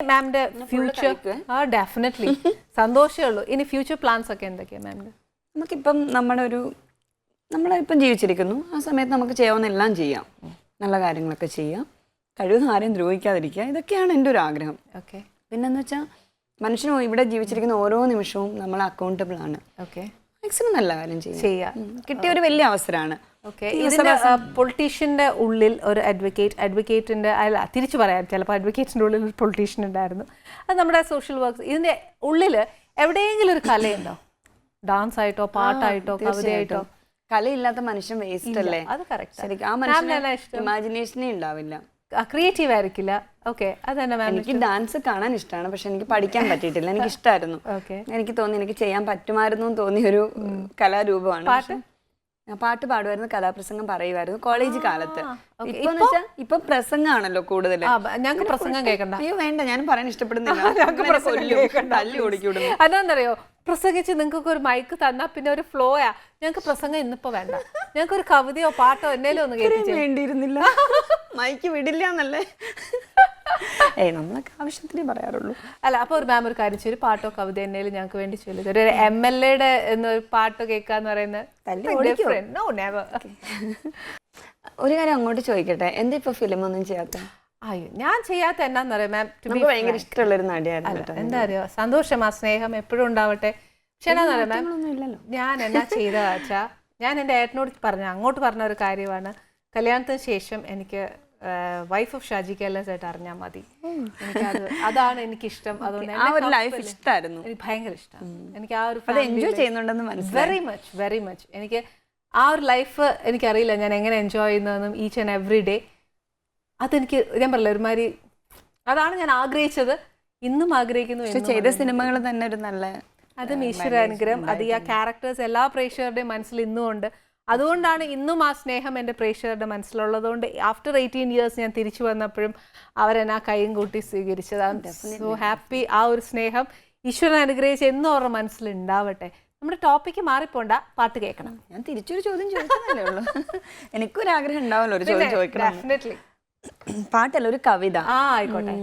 മാമിന്റെ ഫ്യൂച്ചർ ആ ഡെഫിനറ്റ്ലി സന്തോഷമേ ഉള്ളൂ. ഇനി ഫ്യൂച്ചർ പ്ലാൻസ് ഒക്കെ എന്തൊക്കെയാ മാമിന്റെ നമുക്കിപ്പം നമ്മുടെ ഒരു നമ്മളിപ്പം ജീവിച്ചിരിക്കുന്നു. ആ സമയത്ത് നമുക്ക് ചെയ്യാവുന്ന എല്ലാം ചെയ്യാം നല്ല കാര്യങ്ങളൊക്കെ ചെയ്യാം. കഴിവ് ആരെയും ദ്രോഹിക്കാതിരിക്കുക. ഇതൊക്കെയാണ് എന്റെ ഒരു ആഗ്രഹം. ഓക്കെ പിന്നെന്ന് വെച്ചാൽ മനുഷ്യനും ഇവിടെ ജീവിച്ചിരിക്കുന്ന ഓരോ നിമിഷവും നമ്മൾ അക്കൗണ്ടബിൾ ആണ്. ഓക്കെ മാക്സിമം നല്ല കാര്യം ചെയ്യാം. കിട്ടിയ ഒരു വലിയ അവസരമാണ്. ഓക്കെ ഇതിന്റെ പൊളിറ്റീഷ്യന്റെ ഉള്ളിൽ ഒരു അഡ്വക്കേറ്റ് അഡ്വക്കേറ്റിന്റെ അല്ല തിരിച്ചു പറയാം. ചിലപ്പോൾ അഡ്വക്കേറ്റിന്റെ ഉള്ളിൽ ഒരു പൊളിറ്റീഷ്യൻ ഉണ്ടായിരുന്നു. അത് നമ്മുടെ സോഷ്യൽ വർക്ക്സ് ഇതിന്റെ ഉള്ളിൽ എവിടെയെങ്കിലും ഒരു കലയുണ്ടോ? ഡാൻസ് ആയിട്ടോ പാട്ടായിട്ടോ കവിതയായിട്ടോ? കലയില്ലാത്ത മനുഷ്യൻ വേസ്റ്റ് അല്ലേ? അത് കറക്റ്റ് ശരിക്കും ആ മനുഷ്യന്? ഇമാജിനേഷനേ ഉണ്ടാവില്ല. ക്രിയേറ്റീവ് ആയിരിക്കില്ല. ഓക്കെ അതന്നെ മാം എനിക്ക് ഡാൻസ് കാണാൻ ഇഷ്ടമാണ് പക്ഷെ എനിക്ക് പഠിക്കാൻ പറ്റിയിട്ടില്ല. എനിക്ക് ഇഷ്ടമായിരുന്നു ഓക്കെ എനിക്ക് തോന്നി എനിക്ക് ചെയ്യാൻ പറ്റുമായിരുന്നു തോന്നിയ ഒരു കലാരൂപമാണ്. പാട്ട് പാടുമായിരുന്നു കലാപ്രസംഗം പറയുമായിരുന്നു കോളേജ് കാലത്ത്. ഇപ്പൊ വെച്ചാൽ ഇപ്പൊ പ്രസംഗമാണല്ലോ കൂടുതൽ ഞങ്ങൾക്ക് പ്രസംഗം കേൾക്കണ്ട അയ്യോ വേണ്ട ഞാൻ പറയാൻ ഇഷ്ടപ്പെടുന്നില്ല. അതെന്തറിയോ പ്രസംഗിച്ച് നിങ്ങൾക്ക് ഒരു മൈക്ക് തന്നാ പിന്നെ ഒരു ഫ്ലോയാ ഞങ്ങൾക്ക് പ്രസംഗം ഇന്നിപ്പോ വേണ്ട. ഞങ്ങൾക്ക് ഒരു കവിതയോ പാട്ടോ എന്നേലും ഒന്ന് കേൾക്കാൻ വേണ്ടിയിരുന്നില്ല. മൈക്ക് വിടില്ല എന്നല്ലേ? ഏയ് നമ്മളൊക്കെ ആവശ്യത്തിനേ പറയാറുള്ളൂ. അല്ല അപ്പൊ ഒരു മാം ഒരു കാര്യം ചെയ്യും പാട്ടോ കവിത എന്നേലും ഞങ്ങൾക്ക് വേണ്ടി ചൊല്ലുക ഒരു എം എൽ എയുടെ എന്നൊരു പാട്ട് കേൾക്കാന്ന് പറയുന്ന പറയുന്നത് ഒരു കാര്യം അങ്ങോട്ട് ചോദിക്കട്ടെ എന്താ ഇപ്പൊ ഫിലിം ഒന്നും ചെയ്യാത്ത? അയ്യോ ഞാൻ ചെയ്യാത്ത എന്നാന്നറിയാം മാം? ഭയങ്കര ഇഷ്ടമുള്ള ഒരു നടിയായിരുന്നു എന്താ അറിയോ? സന്തോഷം ആ സ്നേഹം എപ്പോഴും ഉണ്ടാവട്ടെ. പക്ഷെ എന്നാന്നറിയാം മാം? ഞാൻ എന്നാ ചെയ്തതാ വെച്ചാ ഞാൻ എന്റെ ഏട്ടനോട് പറഞ്ഞ അങ്ങോട്ട് പറഞ്ഞ ഒരു കാര്യമാണ്. കല്യാണത്തിന് ശേഷം എനിക്ക് വൈഫ് ഓഫ് ഷാജി കേലസ് ആയിട്ട് അറിഞ്ഞാൽ മതി. എനിക്കത് അതാണ് എനിക്കിഷ്ടം. അതുകൊണ്ട് ലൈഫ് ഇഷ്ടമായിരുന്നു എനിക്ക് ഭയങ്കര ഇഷ്ടമാണ് എനിക്ക് ആ ഒരു എൻജോയ് ചെയ്യുന്നുണ്ടെന്ന് മനസ്സിലായി. വെരി മച്ച് വെരി മച്ച് എനിക്ക് ആ ഒരു ലൈഫ് എനിക്കറിയില്ല ഞാൻ എങ്ങനെ എൻജോയ് ചെയ്യുന്നതെന്നും ഈച്ച് ആൻഡ് എവറി ഡേ അതെനിക്ക് ഞാൻ പറയില്ല ഒരുമാതിരി അതാണ് ഞാൻ ആഗ്രഹിച്ചത്. ഇന്നും ആഗ്രഹിക്കുന്നു ചെയ്ത സിനിമകൾ തന്നെ ഒരു നല്ല അതും ഈശ്വര അനുഗ്രഹം. അത് ഈ ആ ക്യാരക്ടേഴ്സ് എല്ലാ പ്രേക്ഷകരുടെയും മനസ്സിൽ ഇന്നും ഉണ്ട് അതുകൊണ്ടാണ് ഇന്നും ആ സ്നേഹം എന്റെ പ്രേക്ഷകരുടെ മനസ്സിലുള്ളതുകൊണ്ട് ആഫ്റ്റർ എയ്റ്റീൻ ഇയേഴ്സ് ഞാൻ തിരിച്ചു വന്നപ്പോഴും അവരെന്നെ ആ കൈയും കൂട്ടി സ്വീകരിച്ചത്. സോ ഹാപ്പി ആ ഒരു സ്നേഹം ഈശ്വരൻ അനുഗ്രഹിച്ച് എന്നും അവരുടെ മനസ്സിലുണ്ടാവട്ടെ. നമ്മുടെ ടോപ്പിക്ക് മാറിപ്പോണ്ട. പാട്ട് കേൾക്കണം. ഞാൻ തിരിച്ചൊരു ചോദ്യം ചോദിച്ചതല്ലേ ഉള്ളൂ. എനിക്കൊരു ആഗ്രഹം ഉണ്ടാവല്ലോ ഒരു ചോദ്യം ചോദിക്കണം. ഡെഫിനറ്റ്ലി പാട്ടല്ല ഒരു കവിത. ആ ആയിക്കോട്ടെ.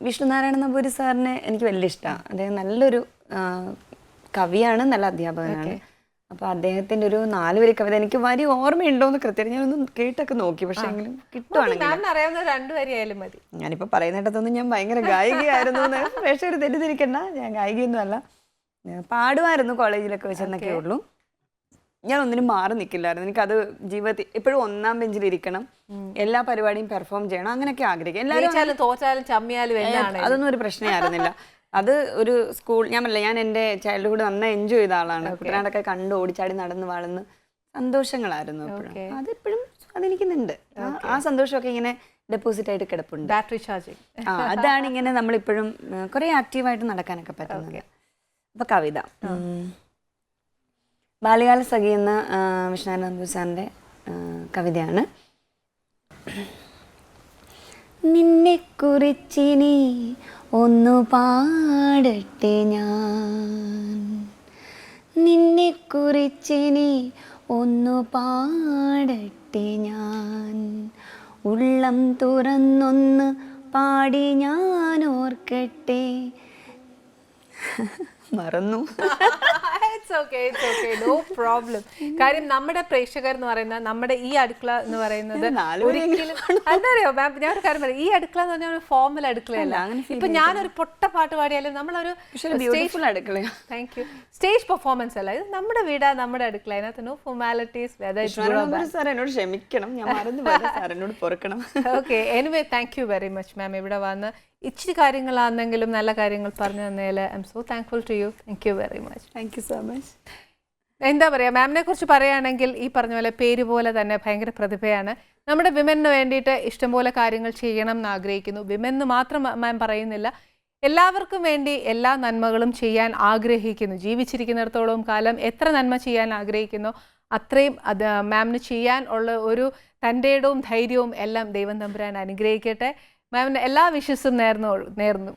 വിഷ്ണുനാരായണ നമ്പൂരി സാറിനെ എനിക്ക് വലിയ ഇഷ്ടമാണ് അദ്ദേഹം നല്ലൊരു കവിയാണ് നല്ല അധ്യാപകനാണ്. അപ്പൊ അദ്ദേഹത്തിന്റെ ഒരു നാല് വരി കവിത എനിക്ക് വരി ഓർമ്മയുണ്ടോ എന്ന് കൃത്യമായിട്ട് ഞാനൊന്നും കേട്ടൊക്കെ നോക്കി. പക്ഷെ എങ്കിലും കിട്ടുവാണെങ്കിൽ മാമിന് രണ്ട് വരിയായാലും മതി. ഞാനിപ്പോ പറയുന്നിടത്തൊന്നും ഞാൻ ഭയങ്കര ഗായികയായിരുന്നു എന്ന് ഒരു തെറ്റിദ്ധരിക്കണ്ട. ഞാൻ ഗായികയൊന്നും അല്ല പാടുമായിരുന്നു കോളേജിലൊക്കെ വെച്ചെന്നൊക്കെ ഉള്ളൂ. ഞാൻ ഒന്നിനും മാറി നിൽക്കില്ലായിരുന്നു എനിക്കത് ജീവിതത്തിൽ എപ്പോഴും ഒന്നാം ബെഞ്ചിൽ ഇരിക്കണം. എല്ലാ പരിപാടിയും പെർഫോം ചെയ്യണം. അങ്ങനെയൊക്കെ ആഗ്രഹിക്കും. എല്ലാവരും തോറ്റാലും ചമ്മിയാലും അതൊന്നും ഒരു പ്രശ്നമായിരുന്നില്ല. അത് ഒരു സ്കൂൾ ഞാൻ പറഞ്ഞില്ല ഞാൻ എന്റെ ചൈൽഡ്ഹുഡ് നന്നായി എൻജോയ് ചെയ്ത ആളാണ്. കുട്ടനാടൊക്കെ കണ്ട് ഓടിച്ചാടി നടന്ന് വളർന്ന് സന്തോഷങ്ങളായിരുന്നു എപ്പോഴും അതെപ്പോഴും സ്വാധീനിക്കുന്നുണ്ട് ആ- സന്തോഷമൊക്കെ ഇങ്ങനെ ഡെപ്പോസിറ്റ് ആയിട്ട് കിടപ്പുണ്ട്. ബാറ്ററി ചാർജിങ് ആ അതാണ് ഇങ്ങനെ നമ്മളിപ്പോഴും കുറെ ആക്റ്റീവായിട്ട് നടക്കാനൊക്കെ പറ്റുന്നത്. അപ്പൊ കവിത. ബാല്യകാല സഖി എന്ന നമ്പൂരി സാറിന്റെ കവിതയാണ്. നിന്നെ കുറിച്ചിനി ഒന്നു പാടട്ടെ ഞാൻ. നിന്നെ കുറിച്ചിനി ഒന്നു പാടട്ടെ ഞാൻ. ഉള്ളം തുറന്നൊന്ന് പാടി ഞാൻ ഓർക്കട്ടെ മറന്നു. It's okay it's okay no problem കാര്യം നമ്മുടെ പ്രേക്ഷകർ എന്ന് പറയുന്നത് നമ്മുടെ ഈ അടുക്കള എന്ന് പറയുന്നത് ഒരിക്കലും അതറിയോ മാം ഞാൻ ഒരു കാര്യം പറയാം. ഈ അടുക്കള എന്ന് പറഞ്ഞാൽ ഒരു ഫോമൽ അടുക്കളയല്ല. ഇപ്പൊ ഞാനൊരു പൊട്ട പാട്ട് പാടിയാലും നമ്മളൊരു ബ്യൂട്ടിഫുൾ അടുക്കളയാ. താങ്ക് യു സ്റ്റേജ് പെർഫോമൻസ് അല്ല. ഇത് നമ്മുടെ വീടാ നമ്മുടെ അടുക്കള. അതിനകത്ത് നോ സാർ എന്നോട് ക്ഷമിക്കണം. ഞാൻ മറന്നു പോയത് സാർ എന്നോട് പൊറുക്കണം. Okay anyway thank you very much ma'am ഇവിടെ വന്ന് ഇച്ചിരി കാര്യങ്ങളാണെങ്കിലും നല്ല കാര്യങ്ങൾ പറഞ്ഞു തന്നതിൽ I am so thankful to you. Thank you very much thank you so much എന്താ പറയുക മാമിനെ കുറിച്ച് പറയുകയാണെങ്കിൽ ഈ പറഞ്ഞ പോലെ പേര് പോലെ തന്നെ ഭയങ്കര പ്രതിഭയാണ്. നമ്മുടെ വിമന് വേണ്ടിയിട്ട് ഇഷ്ടംപോലെ കാര്യങ്ങൾ ചെയ്യണം എന്ന് ആഗ്രഹിക്കുന്നു. വിമെന്ന് മാത്രം മാം പറയുന്നില്ല. എല്ലാവർക്കും വേണ്ടി എല്ലാ നന്മകളും ചെയ്യാൻ ആഗ്രഹിക്കുന്നു. ജീവിച്ചിരിക്കുന്നിടത്തോളം കാലം എത്ര നന്മ ചെയ്യാൻ ആഗ്രഹിക്കുന്നു അത്രയും അത് മാമിന് ചെയ്യാൻ ഉള്ള ഒരു തന്റെ ഇടവും ധൈര്യവും എല്ലാം ദൈവം തമ്പുരാൻ അനുഗ്രഹിക്കട്ടെ. മാമിന് എല്ലാ വിഷസും നേർന്നു നേർന്നു.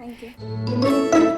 Thank you